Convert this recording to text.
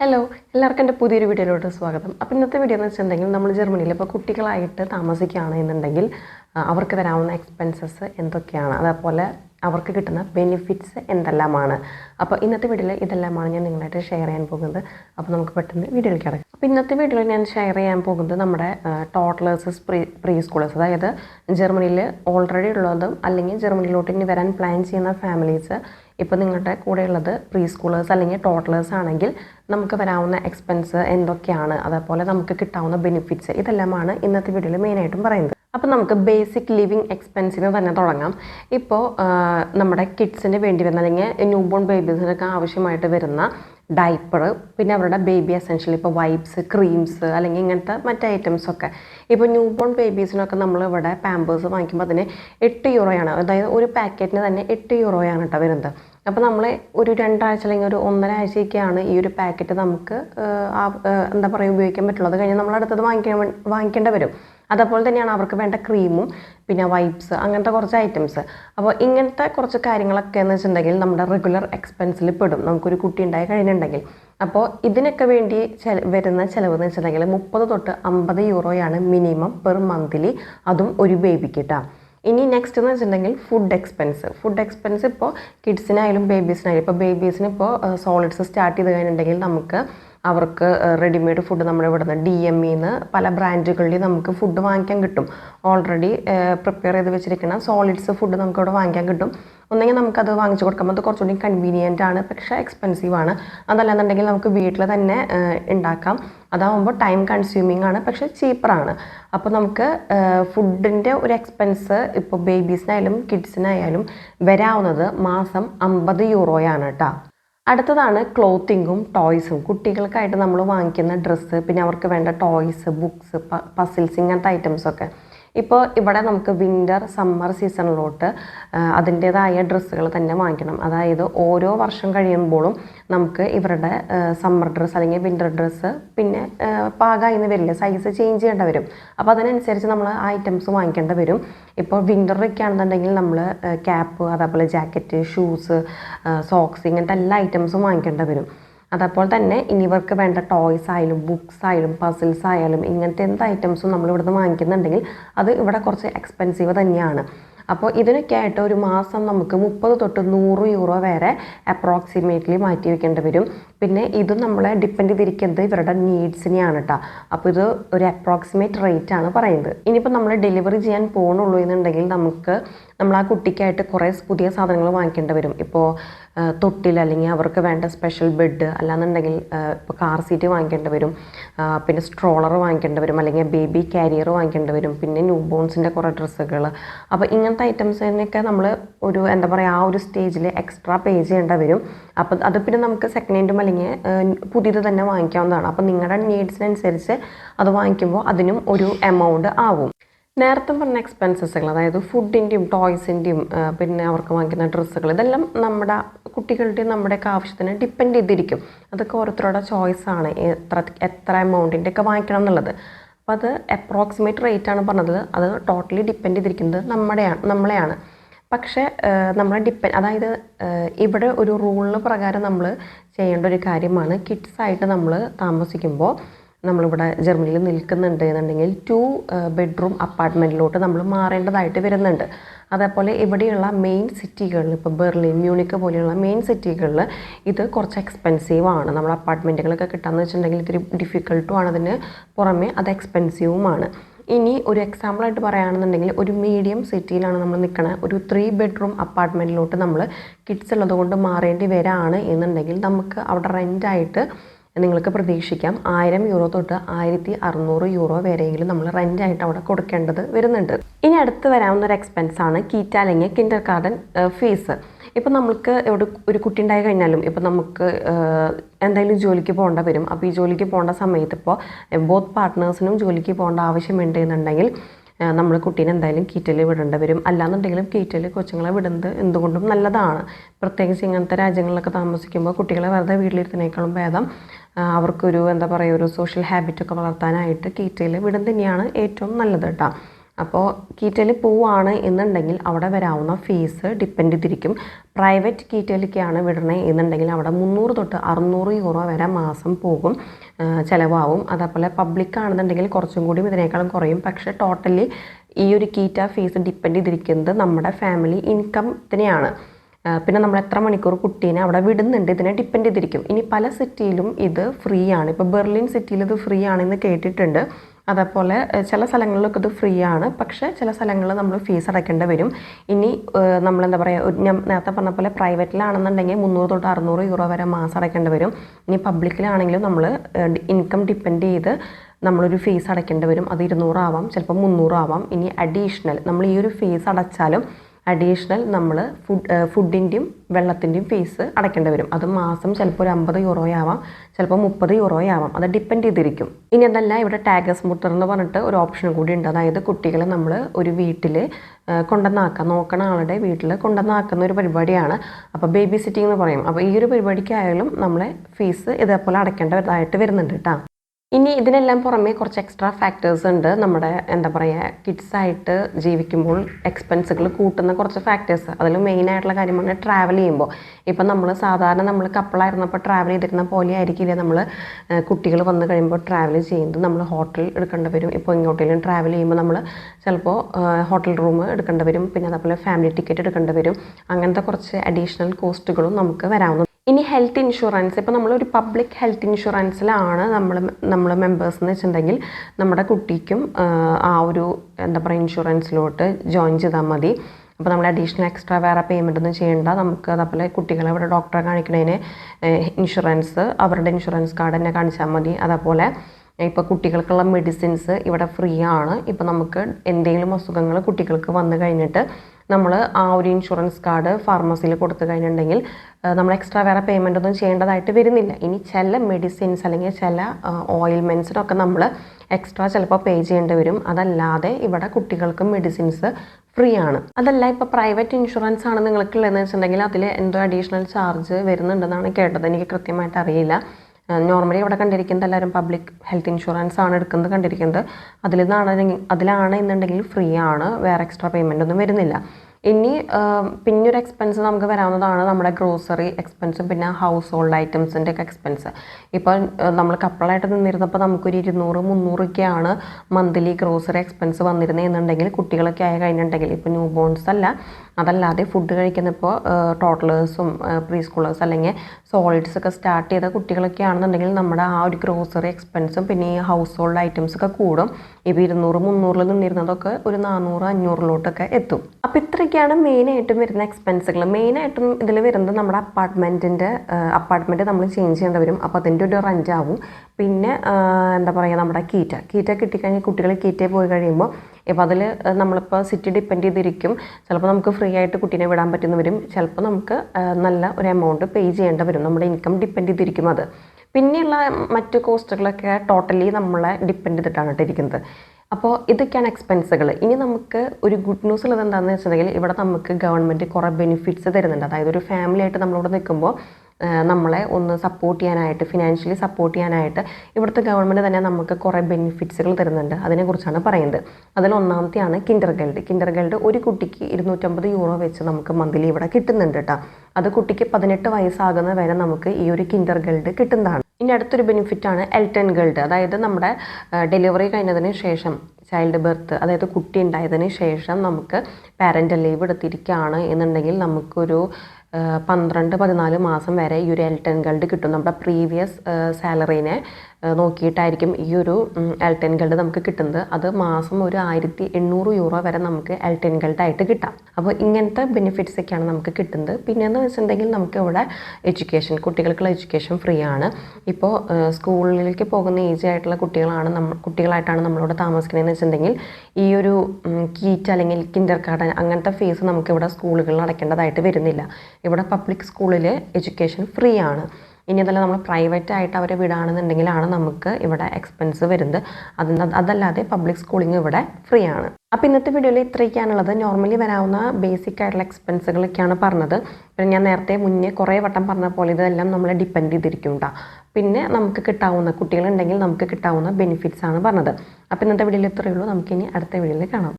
Hello എല്ലാവർക്കും എന്റെ പുതിയൊരു വീഡിയോയിലോട്ട് സ്വാഗതം. അപ്പോൾ ഇന്നത്തെ വീഡിയോ എന്ന് വെച്ചിട്ടുണ്ടെങ്കിൽ നമ്മൾ ജർമ്മനിയിൽ ഇപ്പോൾ കുട്ടികളായിട്ട് താമസിക്കുകയാണ് എന്നുണ്ടെങ്കിൽ അവർക്ക് വരാവുന്ന എക്സ്പെൻസസ് എന്തൊക്കെയാണ്? അതേപോലെ അവർക്ക് കിട്ടുന്ന ബെനിഫിറ്റ്സ് എന്തെല്ലാമാണ്? അപ്പോൾ ഇന്നത്തെ വീഡിയോയിൽ ഇതെല്ലാമാണ് ഞാൻ നിങ്ങളായിട്ട് ഷെയർ ചെയ്യാൻ പോകുന്നത്. അപ്പോൾ നമുക്ക് പെട്ടെന്ന് വീഡിയോയിലേക്ക് കിടക്കാം. അപ്പോൾ ഇന്നത്തെ വീഡിയോയിൽ ഞാൻ ഷെയർ ചെയ്യാൻ പോകുന്നത് നമ്മുടെ ടോട്ടലേഴ്സ് പ്രീ പ്രീ സ്കൂളേഴ്സ് അതായത് ജർമ്മനിയിൽ ഓൾറെഡി ഉള്ളതും അല്ലെങ്കിൽ ജർമ്മനിയിലോട്ട് ഇനി വരാൻ പ്ലാൻ ചെയ്യുന്ന ഫാമിലീസ് ഇപ്പോൾ നിങ്ങളുടെ കൂടെയുള്ളത് പ്രീ സ്കൂളേഴ്സ് അല്ലെങ്കിൽ ടോട്ടലേഴ്സ് ആണെങ്കിൽ നമുക്ക് വരാവുന്ന എക്സ്പെൻസ് എന്തൊക്കെയാണ്? അതേപോലെ നമുക്ക് കിട്ടാവുന്ന ബെനിഫിറ്റ്സ് ഇതെല്ലാമാണ് ഇന്നത്തെ വീഡിയോയിൽ മെയിനായിട്ടും പറയുന്നത്. അപ്പോൾ നമുക്ക് ബേസിക് ലിവിങ് എക്സ്പെൻസിന് തന്നെ തുടങ്ങാം. ഇപ്പോൾ നമ്മുടെ കിഡ്സിന് വേണ്ടി വരുന്ന അല്ലെങ്കിൽ ന്യൂ ബോൺ ബേബീസിനൊക്കെ ആവശ്യമായിട്ട് വരുന്ന ഡൈപ്പർ പിന്നെ അവരുടെ ബേബി എസെൻഷ്യൽ ഇപ്പോൾ വൈപ്സ് ക്രീംസ് അല്ലെങ്കിൽ ഇങ്ങനത്തെ മറ്റ് ഐറ്റംസ് ഒക്കെ. ഇപ്പോൾ ന്യൂ ബോൺ ബേബീസിനൊക്കെ നമ്മൾ ഇവിടെ പാമ്പേഴ്സ് വാങ്ങിക്കുമ്പോൾ അതിന് എട്ട് യൂറോയാണ് അതായത് ഒരു പാക്കറ്റിന് തന്നെ എട്ട് യൂറോയാണ് കേട്ടോ വരുന്നത്. അപ്പോൾ നമ്മൾ ഒരു രണ്ടാഴ്ച അല്ലെങ്കിൽ ഒരു ഒന്നര ആഴ്ചയൊക്കെയാണ് ഈ ഒരു പാക്കറ്റ് നമുക്ക് എന്താ പറയുക ഉപയോഗിക്കാൻ പറ്റുള്ളൂ. അത് കഴിഞ്ഞ് നമ്മൾ അടുത്തത് വാങ്ങിക്കാൻ വാങ്ങിക്കേണ്ടി വരും. അതേപോലെ തന്നെയാണ് അവർക്ക് വേണ്ട ക്രീമും പിന്നെ വൈപ്സ് അങ്ങനത്തെ കുറച്ച് ഐറ്റംസ് അപ്പോൾ ഇങ്ങനത്തെ കുറച്ച് കാര്യങ്ങളൊക്കെ എന്ന് വെച്ചിട്ടുണ്ടെങ്കിൽ നമ്മുടെ റെഗുലർ എക്സ്പെൻസിൽ പെടും. നമുക്കൊരു കുട്ടി ഉണ്ടായി കഴിഞ്ഞിട്ടുണ്ടെങ്കിൽ. അപ്പോൾ ഇതിനൊക്കെ വേണ്ടി ചെല വരുന്ന ചിലവ് എന്ന് വെച്ചിട്ടുണ്ടെങ്കിൽ മുപ്പത് തൊട്ട് അമ്പത് യൂറോയാണ് മിനിമം പെർ മന്ത്ലി അതും ഒരു ബേബിക്ക് കേട്ടോ ഇനി നെക്സ്റ്റ് എന്ന് വെച്ചിട്ടുണ്ടെങ്കിൽ ഫുഡ് എക്സ്പെൻസ് ഫുഡ് എക്സ്പെൻസ് ഇപ്പോൾ കിഡ്സിനായാലും ബേബീസിനായാലും ഇപ്പോൾ ബേബീസിന് ഇപ്പോൾ സോളിഡ്സ് സ്റ്റാർട്ട് ചെയ്ത് കഴിഞ്ഞിട്ടുണ്ടെങ്കിൽ നമുക്ക് അവർക്ക് റെഡിമെയ്ഡ് ഫുഡ് നമ്മുടെ ഇവിടെ നിന്ന് ഡി എം ഇന്ന് പല ബ്രാൻഡുകളിൽ നമുക്ക് ഫുഡ് വാങ്ങിക്കാൻ കിട്ടും. ഓൾറെഡി പ്രിപ്പയർ ചെയ്ത് വെച്ചിരിക്കുന്ന സോളിഡ്സ് ഫുഡ് നമുക്ക് ഇവിടെ വാങ്ങിക്കാൻ കിട്ടും. ഒന്നെങ്കിൽ നമുക്കത് വാങ്ങിച്ചു കൊടുക്കുമ്പോൾ അത് കുറച്ചുകൂടി കൺവീനിയന്റ് ആണ് പക്ഷേ എക്സ്പെൻസീവ് ആണ്. അതല്ലാന്നുണ്ടെങ്കിൽ നമുക്ക് വീട്ടിൽ തന്നെ ഉണ്ടാക്കാം. അതാവുമ്പോൾ ടൈം കൺസ്യൂമിങ് ആണ് പക്ഷേ ചീപ്പറാണ് അപ്പോൾ നമുക്ക് ഫുഡിന്റെ ഒരു എക്സ്പെൻസ് ഇപ്പോൾ ബേബീസിനായാലും കിഡ്സിനായാലും വരാവുന്നത് മാസം അമ്പത് യൂറോയാണ് കേട്ടോ അടുത്തതാണ് ക്ലോത്തിങ്ങും ടോയ്സും കുട്ടികൾക്കായിട്ട് നമ്മൾ വാങ്ങിക്കുന്ന ഡ്രസ്സ് പിന്നെ അവർക്ക് വേണ്ട ടോയ്സ് ബുക്സ് പസിൽസ് ഇങ്ങനത്തെ ഐറ്റംസൊക്കെ ഇപ്പോൾ ഇവിടെ നമുക്ക് വിന്റർ സമ്മർ സീസണിലോട്ട് അതിന്റേതായ ഡ്രസ്സുകൾ തന്നെ വാങ്ങിക്കണം. അതായത് ഓരോ വർഷം കഴിയുമ്പോഴും നമുക്ക് ഇവരുടെ സമ്മർ ഡ്രസ്സ് അല്ലെങ്കിൽ വിന്റർ ഡ്രസ്സ് പിന്നെ പാകമായി എന്ന് വരില്ല. സൈസ് ചേഞ്ച് ചെയ്യേണ്ടി വരും. അപ്പോൾ അതിനനുസരിച്ച് നമ്മൾ ഐറ്റംസ് വാങ്ങിക്കേണ്ടി വരും. ഇപ്പോൾ വിന്ററൊക്കെ ആണെന്നുണ്ടെങ്കിൽ നമ്മൾ ക്യാപ്പ് അതേപോലെ ജാക്കറ്റ് ഷൂസ് സോക്സ് ഇങ്ങനത്തെ എല്ലാ ഐറ്റംസും വാങ്ങിക്കേണ്ടി വരും. അതേപോലെ തന്നെ ഇനി ഇവർക്ക് വേണ്ട ടോയ്സ് ആയാലും ബുക്സ് ആയാലും പസിൽസ് ആയാലും ഇങ്ങനത്തെ എന്ത് ഐറ്റംസും നമ്മൾ ഇവിടുന്ന് വാങ്ങിക്കുന്നുണ്ടെങ്കിൽ അത് ഇവിടെ കുറച്ച് എക്സ്പെൻസീവ് തന്നെയാണ്. അപ്പോൾ ഇതിനൊക്കെ ആയിട്ട് ഒരു മാസം നമുക്ക് മുപ്പത് തൊട്ട് നൂറ് യൂറോ വരെ അപ്രോക്സിമേറ്റ്ലി മാറ്റി വെക്കേണ്ടി വരും. പിന്നെ ഇത് നമ്മളെ ഡിപ്പെൻഡ് ചെയ്തിരിക്കുന്നത് ഇവരുടെ നീഡ്സിനെയാണ് കേട്ടോ അപ്പോൾ ഇത് ഒരു അപ്രോക്സിമേറ്റ് റേറ്റ് ആണ് പറയുന്നത്. ഇനിയിപ്പോൾ നമ്മൾ ഡെലിവറി ചെയ്യാൻ പോകണുള്ളൂ എന്നുണ്ടെങ്കിൽ നമുക്ക് നമ്മൾ ആ കുട്ടിക്കായിട്ട് കുറേ പുതിയ സാധനങ്ങൾ വാങ്ങിക്കേണ്ടി വരും. ഇപ്പോൾ തൊട്ടിൽ അല്ലെങ്കിൽ അവർക്ക് വേണ്ട സ്പെഷ്യൽ ബെഡ് അല്ലാന്നുണ്ടെങ്കിൽ ഇപ്പോൾ കാർ സീറ്റ് വാങ്ങിക്കേണ്ടി വരും. പിന്നെ സ്ട്രോളർ വാങ്ങിക്കേണ്ടി വരും അല്ലെങ്കിൽ ബേബി കാരിയർ വാങ്ങിക്കേണ്ടി വരും. പിന്നെ ന്യൂ ബോൺസിന്റെ കുറേ ഡ്രസ്സുകൾ അപ്പോൾ ഇങ്ങനത്തെ ഐറ്റംസിനൊക്കെ നമ്മൾ ഒരു എന്താ പറയുക ആ ഒരു സ്റ്റേജിൽ എക്സ്ട്രാ പേ ചെയ്യേണ്ടി വരും. അപ്പോൾ അത് പിന്നെ നമുക്ക് സെക്കൻഡ് ഹാൻഡും അല്ലെങ്കിൽ പുതിയത് തന്നെ വാങ്ങിക്കാവുന്നതാണ്. അപ്പോൾ നിങ്ങളുടെ നീഡ്സിനനുസരിച്ച് അത് വാങ്ങിക്കുമ്പോൾ അതിനും ഒരു എമൗണ്ട് ആവും. നേരത്തെ പറഞ്ഞ എക്സ്പെൻസസുകൾ അതായത് ഫുഡിന്റെയും ടോയ്സിന്റെയും പിന്നെ അവർക്ക് വാങ്ങിക്കുന്ന ഡ്രസ്സുകൾ ഇതെല്ലാം നമ്മുടെ കുട്ടികളുടെയും നമ്മുടെയൊക്കെ ആവശ്യത്തിന് ഡിപ്പെൻഡ് ചെയ്തിരിക്കും. അതൊക്കെ ഓരോരുത്തരുടെ ചോയ്സാണ് എത്ര എത്ര എമൗണ്ടിന്റെ ഒക്കെ വാങ്ങിക്കണം എന്നുള്ളത്. അപ്പോൾ അത് അപ്രോക്സിമേറ്റ് റേറ്റ് ആണ് പറഞ്ഞത്. അത് ടോട്ടലി ഡിപ്പെൻഡ് ചെയ്തിരിക്കുന്നത് നമ്മുടെയാണ് നമ്മളെയാണ്. പക്ഷേ നമ്മളെ ഡിപ്പെ അതായത് ഇവിടെ ഒരു റൂളിന് പ്രകാരം നമ്മൾ ചെയ്യേണ്ട ഒരു കാര്യമാണ്. കിഡ്സായിട്ട് നമ്മൾ താമസിക്കുമ്പോൾ നമ്മളിവിടെ ജർമ്മനിയിൽ നിൽക്കുന്നുണ്ട് എന്നുണ്ടെങ്കിൽ ടു ബെഡ്റൂം അപ്പാർട്ട്മെന്റിലോട്ട് നമ്മൾ മാറേണ്ടതായിട്ട് വരുന്നുണ്ട്. അതേപോലെ ഇവിടെയുള്ള മെയിൻ സിറ്റികളിൽ ഇപ്പോൾ ബെർലിൻ മ്യൂണിക്ക് പോലെയുള്ള മെയിൻ സിറ്റികളിൽ ഇത് കുറച്ച് എക്സ്പെൻസീവ് ആണ്. നമ്മൾ അപ്പാർട്ട്മെന്റുകളൊക്കെ കിട്ടാന്ന് വെച്ചിട്ടുണ്ടെങ്കിൽ ഇത്തിരി ഡിഫിക്കൽട്ടും ആണ്. അതിന് പുറമെ അത് എക്സ്പെൻസീവുമാണ് ഇനി ഒരു എക്സാമ്പിളായിട്ട് പറയുകയാണെന്നുണ്ടെങ്കിൽ ഒരു മീഡിയം സിറ്റിയിലാണ് നമ്മൾ നിൽക്കുന്നത് ഒരു ത്രീ ബെഡ്റൂം അപ്പാർട്ട്മെന്റിലോട്ട് നമ്മൾ കിഡ്സ് ഉള്ളത് കൊണ്ട് മാറേണ്ടി വരാണ് എന്നുണ്ടെങ്കിൽ നമുക്ക് അവിടെ റെന്റായിട്ട് നിങ്ങൾക്ക് പ്രതീക്ഷിക്കാം ആയിരം യൂറോ തൊട്ട് ആയിരത്തി അറുന്നൂറ് യൂറോ വരെയെങ്കിലും നമ്മൾ റെന്റായിട്ട് അവിടെ കൊടുക്കേണ്ടത് വരുന്നുണ്ട്. ഇനി അടുത്ത് വരാവുന്ന ഒരു എക്സ്പെൻസ് ആണ് കീറ്റ അല്ലെങ്കിൽ കിൻഡർ ഗാർഡൻ ഫീസ് ഇപ്പം നമുക്ക് എവിടെ ഒരു കുട്ടി ഉണ്ടായി കഴിഞ്ഞാലും ഇപ്പം നമുക്ക് എന്തായാലും ജോലിക്ക് പോകേണ്ട വരും. അപ്പോൾ ഈ ജോലിക്ക് പോകേണ്ട സമയത്ത് ഇപ്പോൾ ബോത്ത് പാർട്ട്നേഴ്സിനും ജോലിക്ക് പോകേണ്ട ആവശ്യമുണ്ട് എന്നുണ്ടെങ്കിൽ നമ്മൾ കുട്ടീനെ എന്തായാലും കീറ്റൽ വിടേണ്ടി വരും. അല്ലാന്നുണ്ടെങ്കിലും കീറ്റൽ കൊച്ചുങ്ങളെ വിടുന്നത് എന്തുകൊണ്ടും നല്ലതാണ്. പ്രത്യേകിച്ച് ഇങ്ങനത്തെ രാജ്യങ്ങളിലൊക്കെ താമസിക്കുമ്പോൾ കുട്ടികളെ വെറുതെ വീട്ടിലിരുത്തിനേക്കാളും ഭേദം അവർക്കൊരു എന്താ പറയുക ഒരു സോഷ്യൽ ഹാബിറ്റൊക്കെ വളർത്താനായിട്ട് കീറ്റയിൽ വിടുന്നത് തന്നെയാണ് ഏറ്റവും നല്ലത് കേട്ടോ അപ്പോൾ കീറ്റയിൽ പോവാണ് എന്നുണ്ടെങ്കിൽ അവിടെ വരാവുന്ന ഫീസ് ഡിപ്പെൻഡ് ചെയ്തിരിക്കും. പ്രൈവറ്റ് കീറ്റയിലേക്കാണ് വിടണേ എന്നുണ്ടെങ്കിൽ അവിടെ മുന്നൂറ് തൊട്ട് അറുന്നൂറ് യൂറോ വരെ മാസം പോകും ചിലവാകും അതേപോലെ പബ്ലിക് ആണെന്നുണ്ടെങ്കിൽ കുറച്ചും കൂടി ഇതിനേക്കാളും കുറയും. പക്ഷേ ടോട്ടലി ഈ ഒരു കീറ്റ ഫീസ് ഡിപ്പെൻഡ് ചെയ്തിരിക്കുന്നത് നമ്മുടെ ഫാമിലി ഇൻകം ആ, പിന്നെ നമ്മൾ എത്ര മണിക്കൂർ കുട്ടീനെ അവിടെ വിടുന്നുണ്ട് ഇതിനെ ഡിപ്പെൻഡ് ചെയ്തിരിക്കും. ഇനി പല സിറ്റിയിലും ഇത് ഫ്രീ ആണ്. ഇപ്പോൾ ബെർലിൻ സിറ്റിയിൽ ഇത് ഫ്രീ ആണെന്ന് കേട്ടിട്ടുണ്ട്. അതേപോലെ ചില സ്ഥലങ്ങളിലൊക്കെ ഇത് ഫ്രീ ആണ്. പക്ഷേ ചില സ്ഥലങ്ങളിൽ നമ്മൾ ഫീസ് അടയ്ക്കേണ്ടി വരും. ഇനി നമ്മൾ എന്താ പറയുക ഞാൻ നേരത്തെ പറഞ്ഞ പോലെ പ്രൈവറ്റിലാണെന്നുണ്ടെങ്കിൽ മുന്നൂറ് തൊട്ട് അറുന്നൂറ് യൂറോ വരെ മാസം അടയ്ക്കേണ്ടി വരും. ഇനി പബ്ലിക്കിലാണെങ്കിലും നമ്മൾ ഇൻകം ഡിപ്പെൻഡ് ചെയ്ത് നമ്മളൊരു ഫീസ് അടയ്ക്കേണ്ടി വരും. അത് ഇരുന്നൂറാവാം ചിലപ്പോൾ മുന്നൂറാവാം. ഇനി അഡീഷണൽ നമ്മൾ ഈ ഒരു ഫീസ് അടച്ചാലും അഡീഷണൽ നമ്മൾ ഫുഡ് ഫുഡിന്റെയും വെള്ളത്തിന്റെയും ഫീസ് അടയ്ക്കേണ്ടി വരും. അത് മാസം ചിലപ്പോൾ ഒരു അമ്പത് യൂറോയാവാം ചിലപ്പോൾ മുപ്പത് യൂറോയാവാം അത് ഡിപ്പെൻഡ് ചെയ്തിരിക്കും. ഇനി അതല്ല ഇവിടെ ടാഗസ് മുട്ടർ എന്ന് പറഞ്ഞിട്ട് ഒരു ഓപ്ഷൻ കൂടി ഉണ്ട്. അതായത് കുട്ടികളെ നമ്മൾ ഒരു വീട്ടിൽ കൊണ്ടുവന്നാക്കാം. നോക്കണ ആളുടെ വീട്ടിൽ കൊണ്ടുവന്നാക്കുന്ന ഒരു പരിപാടിയാണ്. അപ്പോൾ ബേബി സിറ്റിംഗ് എന്ന് പറയും. അപ്പോൾ ഈ ഒരു പരിപാടിക്കായാലും നമ്മളെ ഫീസ് ഇതേപോലെ അടയ്ക്കേണ്ടതായിട്ട് വരുന്നുണ്ട് കേട്ടോ. ഇനി ഇതിനെല്ലാം പുറമെ കുറച്ച് എക്സ്ട്രാ ഫാക്ടേഴ്സ് ഉണ്ട്. നമ്മുടെ എന്താ പറയുക കിഡ്സായിട്ട് ജീവിക്കുമ്പോൾ എക്സ്പെൻസുകൾ കൂട്ടുന്ന കുറച്ച് ഫാക്ടേഴ്സ് അതിൽ മെയിൻ ആയിട്ടുള്ള കാര്യമാണ് ട്രാവൽ ചെയ്യുമ്പോൾ. ഇപ്പം നമ്മൾ സാധാരണ നമ്മൾ കപ്പിളായിരുന്നപ്പോൾ ട്രാവൽ ചെയ്തിരുന്ന പോലെ ആയിരിക്കില്ല നമ്മൾ കുട്ടികൾ വന്നു കഴിയുമ്പോൾ ട്രാവൽ ചെയ്യുന്നത്. നമ്മൾ ഹോട്ടൽ എടുക്കേണ്ടി വരും. ഇപ്പോൾ ഇങ്ങോട്ടേലും ട്രാവൽ ചെയ്യുമ്പോൾ നമ്മൾ ചിലപ്പോൾ ഹോട്ടൽ റൂം എടുക്കേണ്ടി വരും. പിന്നെ അതേപോലെ ഫാമിലി ടിക്കറ്റ് എടുക്കേണ്ടി വരും. അങ്ങനത്തെ കുറച്ച് അഡീഷണൽ കോസ്റ്റുകളും നമുക്ക് വരാവുന്നതാണ് ഇനി ഹെൽത്ത് ഇൻഷുറൻസ് ഇപ്പോൾ നമ്മളൊരു പബ്ലിക് ഹെൽത്ത് ഇൻഷുറൻസിലാണ് നമ്മൾ നമ്മൾ മെമ്പേഴ്സ് എന്ന് വെച്ചിട്ടുണ്ടെങ്കിൽ നമ്മുടെ കുട്ടിക്കും ആ, ഒരു എന്താ പറയുക ഇൻഷുറൻസിലോട്ട് ജോയിൻ ചെയ്താൽ മതി. അപ്പോൾ നമ്മൾ അഡീഷണൽ എക്സ്ട്രാ വേറെ പേയ്മെന്റ് ഒന്നും ചെയ്യേണ്ട. നമുക്ക് അതേപോലെ കുട്ടികളെ ഇവിടെ ഡോക്ടറെ കാണിക്കുന്നതിന് ഇൻഷുറൻസ് അവരുടെ ഇൻഷുറൻസ് കാർഡ് തന്നെ കാണിച്ചാൽ മതി. അതേപോലെ ഇപ്പോൾ കുട്ടികൾക്കുള്ള മെഡിസിൻസ് ഇവിടെ ഫ്രീ ആണ്. ഇപ്പോൾ നമുക്ക് എന്തെങ്കിലും അസുഖങ്ങൾ കുട്ടികൾക്ക് വന്നു കഴിഞ്ഞിട്ട് നമ്മൾ ആ ഒരു ഇൻഷുറൻസ് കാർഡ് ഫാർമസിയിൽ കൊടുത്തു കഴിഞ്ഞിട്ടുണ്ടെങ്കിൽ നമ്മൾ എക്സ്ട്രാ വേറെ പേയ്മെന്റ് ഒന്നും ചെയ്യേണ്ടതായിട്ട് വരുന്നില്ല. ഇനി ചില മെഡിസിൻസ് അല്ലെങ്കിൽ ചില ഓയിൽമെന്റ്സിനൊക്കെ നമ്മൾ എക്സ്ട്രാ ചിലപ്പോൾ പേ ചെയ്യേണ്ടി വരും. അതല്ലാതെ ഇവിടെ കുട്ടികൾക്ക് മെഡിസിൻസ് ഫ്രീ ആണ്. അതല്ല ഇപ്പോൾ പ്രൈവറ്റ് ഇൻഷുറൻസ് ആണ് നിങ്ങൾക്കുള്ളതെന്ന് വെച്ചിട്ടുണ്ടെങ്കിൽ അതിൽ എന്തോ അഡീഷണൽ ചാർജ് വരുന്നുണ്ടെന്നാണ് കേട്ടത്. എനിക്ക് കൃത്യമായിട്ട് അറിയില്ല. നോർമലി ഇവിടെ കണ്ടിരിക്കുന്നത് എല്ലാവരും പബ്ലിക് ഹെൽത്ത് ഇൻഷുറൻസ് ആണ് എടുക്കുന്നത് കണ്ടിരിക്കുന്നത്. അതിൽ നിന്നാണ് അതിലാണ് എന്നുണ്ടെങ്കിൽ ഫ്രീ ആണ്. വേറെ എക്സ്ട്രാ പേയ്മെന്റ് ഒന്നും വരുന്നില്ല. ഇനി പിന്നൊരു എക്സ്പെൻസ് നമുക്ക് വരാവുന്നതാണ് നമ്മുടെ ഗ്രോസറി എക്സ്പെൻസും പിന്നെ ഹൗസ് ഹോൾഡ് ഐറ്റംസിന്റെ ഒക്കെ എക്സ്പെൻസ് ഇപ്പോൾ നമ്മൾ കപ്പിളായിട്ട് നിന്നിരുന്നപ്പോൾ നമുക്കൊരു ഇരുന്നൂറ് മുന്നൂറൊക്കെയാണ് മന്ത്ലി ഗ്രോസറി എക്സ്പെൻസ് വന്നിരുന്നത് എന്നുണ്ടെങ്കിൽ കുട്ടികളൊക്കെ ആയി കഴിഞ്ഞിട്ടുണ്ടെങ്കിൽ. ഇപ്പോൾ ന്യൂ ബോൺസ് അല്ല അതല്ലാതെ ഫുഡ് കഴിക്കുന്നപ്പോൾ ടോട്ടലേഴ്സും പ്രീ സ്കൂളേഴ്സ് അല്ലെങ്കിൽ സോളിഡ്സ് ഒക്കെ സ്റ്റാർട്ട് ചെയ്ത കുട്ടികളൊക്കെ ആണെന്നുണ്ടെങ്കിൽ നമ്മുടെ ആ ഒരു ഗ്രോസറി എക്സ്പെൻസും പിന്നെ ഈ ഹൗസ് ഹോൾഡ് ഐറ്റംസ് ഒക്കെ കൂടും. ഇപ്പോൾ ഇരുന്നൂറ് മുന്നൂറിൽ നിന്നിരുന്നതൊക്കെ ഒരു നാനൂറ് അഞ്ഞൂറിലോട്ടൊക്കെ എത്തും. അപ്പോൾ ഇത്രയൊക്കെയാണ് മെയിനായിട്ടും വരുന്ന എക്സ്പെൻസുകൾ മെയിനായിട്ടും ഇതിൽ വരുന്നത് നമ്മുടെ അപ്പാർട്ട്മെന്റിന്റെ അപ്പാർട്ട്മെന്റ് നമ്മൾ ചേഞ്ച് ചെയ്യേണ്ടി വരും. അപ്പോൾ അതിന്റെ ഒരു റെന്റ് ആവും. പിന്നെ എന്താ പറയുക നമ്മുടെ കീറ്റ കീറ്റ കിട്ടിക്കഴിഞ്ഞാൽ കുട്ടികൾ കീറ്റയിൽ പോയി കഴിയുമ്പോൾ ഇപ്പോൾ അതിൽ നമ്മളിപ്പോൾ സിറ്റി ഡിപ്പെൻഡ് ചെയ്തിരിക്കും. ചിലപ്പോൾ നമുക്ക് ഫ്രീ ആയിട്ട് കുട്ടീനെ വിടാൻ പറ്റുന്ന വരും. ചിലപ്പോൾ നമുക്ക് നല്ല ഒരു എമൗണ്ട് പേ ചെയ്യേണ്ടി വരും. നമ്മുടെ ഇൻകം ഡിപ്പെൻഡ് ചെയ്തിരിക്കും അത് പിന്നെയുള്ള മറ്റു കോസ്റ്റുകളൊക്കെ ടോട്ടലി നമ്മളെ ഡിപ്പെൻഡ് ചെയ്തിട്ടാണ് ഇട്ടിരിക്കുന്നത്. അപ്പോൾ ഇതൊക്കെയാണ് എക്സ്പെൻസുകൾ ഇനി നമുക്ക് ഒരു ഗുഡ് ന്യൂസ് ഉള്ളത് എന്താണെന്ന് വെച്ചിട്ടുണ്ടെങ്കിൽ ഇവിടെ നമുക്ക് ഗവൺമെന്റ് കുറേ ബെനിഫിറ്റ്സ് തരുന്നുണ്ട്. അതായത് ഒരു ഫാമിലി ആയിട്ട് നമ്മളിവിടെ നിൽക്കുമ്പോൾ നമ്മളെ ഒന്ന് സപ്പോർട്ട് ചെയ്യാനായിട്ട് ഫിനാൻഷ്യലി സപ്പോർട്ട് ചെയ്യാനായിട്ട് ഇവിടുത്തെ ഗവൺമെന്റ് തന്നെ നമുക്ക് കുറേ ബെനിഫിറ്റ്സുകൾ തരുന്നുണ്ട്. അതിനെക്കുറിച്ചാണ് പറയുന്നത്. അതിൽ ഒന്നാമത്തെയാണ് കിൻഡർ ഗൈൽഡ് കിൻഡർ ഗൈൽഡ് ഒരു കുട്ടിക്ക് ഇരുന്നൂറ്റമ്പത് യൂറോ വെച്ച് നമുക്ക് മന്ത്ലി ഇവിടെ കിട്ടുന്നുണ്ട് കേട്ടോ അത് കുട്ടിക്ക് പതിനെട്ട് വയസ്സാകുന്ന വരെ നമുക്ക് ഈ ഒരു കിൻഡർ ഗൈൽഡ് കിട്ടുന്നതാണ്. ഇനി അടുത്തൊരു ബെനിഫിറ്റാണ് എൽട്ടൺ ഗേൾഡ് അതായത് നമ്മുടെ ഡെലിവറി കഴിഞ്ഞതിന് ശേഷം ചൈൽഡ് ബർത്ത് അതായത് കുട്ടി ഉണ്ടായതിന് ശേഷം നമുക്ക് പാരന്റൽ ലീവ് എടുത്തിരിക്കുകയാണ് എന്നുണ്ടെങ്കിൽ നമുക്കൊരു പന്ത്രണ്ട് പതിനാല് മാസം വരെ ഈ ഒരു എൽട്ടൺ ഗൾഡ് കിട്ടും. നമ്മുടെ പ്രീവിയസ് സാലറീനെ നോക്കിയിട്ടായിരിക്കും ഈ ഒരു എൽട്ടൻ ഗൾഡ് നമുക്ക് കിട്ടുന്നത്. അത് മാസം ഒരു ആയിരത്തി എണ്ണൂറ് യൂറോ വരെ നമുക്ക് എൽട്ടൻ ഗൾഡ് ആയിട്ട് കിട്ടാം. അപ്പോൾ ഇങ്ങനത്തെ ബെനിഫിറ്റ്സ് ഒക്കെയാണ് നമുക്ക് കിട്ടുന്നത്. പിന്നെയെന്ന് വെച്ചിട്ടുണ്ടെങ്കിൽ നമുക്ക് ഇവിടെ എഡ്യൂക്കേഷൻ കുട്ടികൾക്കുള്ള എഡ്യൂക്കേഷൻ ഫ്രീ ആണ്. ഇപ്പോൾ സ്കൂളിലേക്ക് പോകുന്ന ഏജ് ആയിട്ടുള്ള കുട്ടികളാണ് നമ്മൾ കുട്ടികളായിട്ടാണ് നമ്മളിവിടെ താമസിക്കുന്നതെന്ന് വെച്ചിട്ടുണ്ടെങ്കിൽ ഈ ഒരു കീറ്റ് അല്ലെങ്കിൽ കിൻഡർ ഗാർഡൻ അങ്ങനത്തെ ഫീസ് നമുക്ക് ഇവിടെ സ്കൂളുകളിൽ അടയ്ക്കേണ്ടതായിട്ട് വരുന്നില്ല. ഇവിടെ പബ്ലിക് സ്കൂളിൽ എഡ്യൂക്കേഷൻ ഫ്രീ ആണ്. ഇനി അതല്ല നമ്മൾ പ്രൈവറ്റ് ആയിട്ട് അവരെ വിടുകയാണെന്നുണ്ടെങ്കിലാണ് നമുക്ക് ഇവിടെ എക്സ്പെൻസ് വരുന്നത്. അത് അതല്ലാതെ പബ്ലിക് സ്കൂളിംഗ് ഇവിടെ ഫ്രീ ആണ്. അപ്പോൾ ഇന്നത്തെ വീഡിയോയിൽ ഇത്രയൊക്കെയാണുള്ളത്. നോർമലി വരാവുന്ന ബേസിക് ആയിട്ടുള്ള എക്സ്പെൻസുകളൊക്കെയാണ് പറഞ്ഞത്. പിന്നെ ഞാൻ നേരത്തെ മുന്നേ കുറേ വട്ടം പറഞ്ഞ പോലെ ഇതെല്ലാം നമ്മളെ ഡിപ്പെൻഡ് ചെയ്തിരിക്കും കേട്ടോ പിന്നെ നമുക്ക് കിട്ടാവുന്ന കുട്ടികളുണ്ടെങ്കിൽ നമുക്ക് കിട്ടാവുന്ന ബെനിഫിറ്റ്സ് ആണ് പറഞ്ഞത്. അപ്പോൾ ഇന്നത്തെ വീഡിയോയിൽ ഇത്രയേ ഉള്ളൂ. നമുക്കിനി അടുത്ത വീഡിയോയിൽ കാണാം.